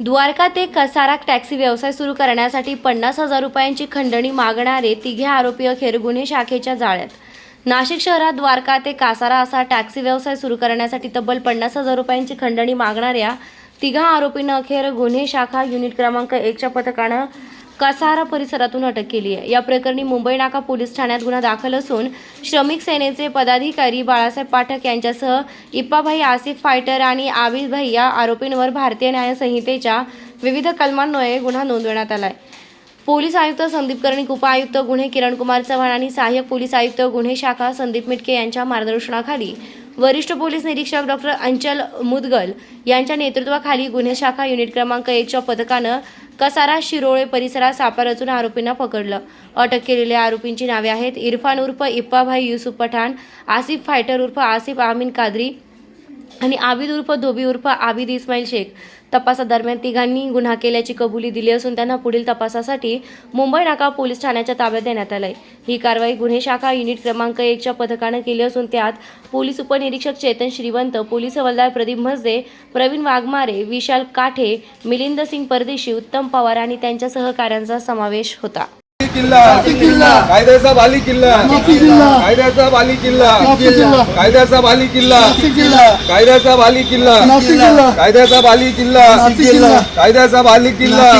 द्वारका ते कसारा टॅक्सी व्यवसाय सुरू करण्यासाठी पन्नास हजार रुपयांची खंडणी मागणारे तिघे आरोपी अखेर गुन्हे शाखेच्या जाळ्यात. नाशिक शहरात द्वारका ते कासारा असा टॅक्सी व्यवसाय सुरू करण्यासाठी तब्बल पन्नास हजार रुपयांची खंडणी मागणाऱ्या तिघा आरोपींना अखेर गुन्हे शाखा युनिट क्रमांक एकच्या पथकानं कसारा परिसरातून अटक केली आहे. या प्रकरणी मुंबई नाका पोलीस ठाण्यात गुन्हा दाखल असून श्रमिक सेनेचे पदाधिकारी बाळासाहेब पाठक यांच्यासह इप्पाभाई आसिफ फायटर आणि आबिदभाई या आरोपींवर भारतीय न्यायसंहितेच्या विविध कलमांन्वये गुन्हा नोंदवण्यात आला आहे पोलीस आयुक्त संदीप कर्णिक उपआयुक्त गुन्हे किरणकुमार चव्हाण आणि सहाय्यक पोलीस आयुक्त गुन्हे शाखा संदीप मिटके यांच्या मार्गदर्शनाखाली वरिष्ठ पोलीस निरीक्षक डॉक्टर अंचल मुदगल यांच्या नेतृत्वाखाली गुन्हे शाखा युनिट क्रमांक एकच्या पथकानं कसारा शिरोळे परिसरात सापळा रचून आरोपींना पकडलं. अटक केलेल्या आरोपींची नावे आहेत इरफान उर्फ इप्पाभाई युसुफ पठाण आसिफ फायटर उर्फ आसिफ आमीन कादरी आणि आबिद उर्फ धोबी उर्फ आबिद इस्माईल शेख तपासादरम्यान तिघांनी गुन्हा केल्याची कबुली दिली असून त्यांना पुढील तपासासाठी मुंबई नाका पोलीस ठाण्याच्या ताब्यात देण्यात आलंय. ही कारवाई गुन्हे शाखा युनिट क्रमांक एकच्या पथकानं केली असून त्यात पोलीस उपनिरीक्षक चेतन श्रीवंत पोलीस हवालदार प्रदीप म्हसदे प्रवीण वाघमारे विशाल काठे मिलिंद सिंग परदेशी उत्तम पवार आणि त्यांच्या सहकाऱ्यांचा समावेश होता. किल्ला किल्ला. कायद्याचा बाली किल्ला. कायद्याचा बाली किल्ला. कायद्याचा बाली किल्ला कायद्याचा बाली किल्ला कायद्याचा बाली किल्ला कायद्याचा बाली किल्ला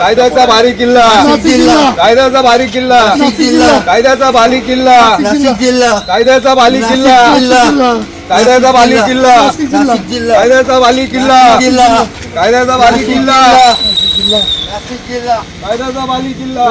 कायद्याचा बारी किल्ला कायद्याचा बारी किल्ला कायद्याचा बाली किल्ला कायद्याचा बाली किल्ला कायद्याचा बाली किल्ला कायद्याचा बाली किल्ला कायद्याचा बाली किल्ला नाशिक जिल्हा कायद्याचा बाली किल्ला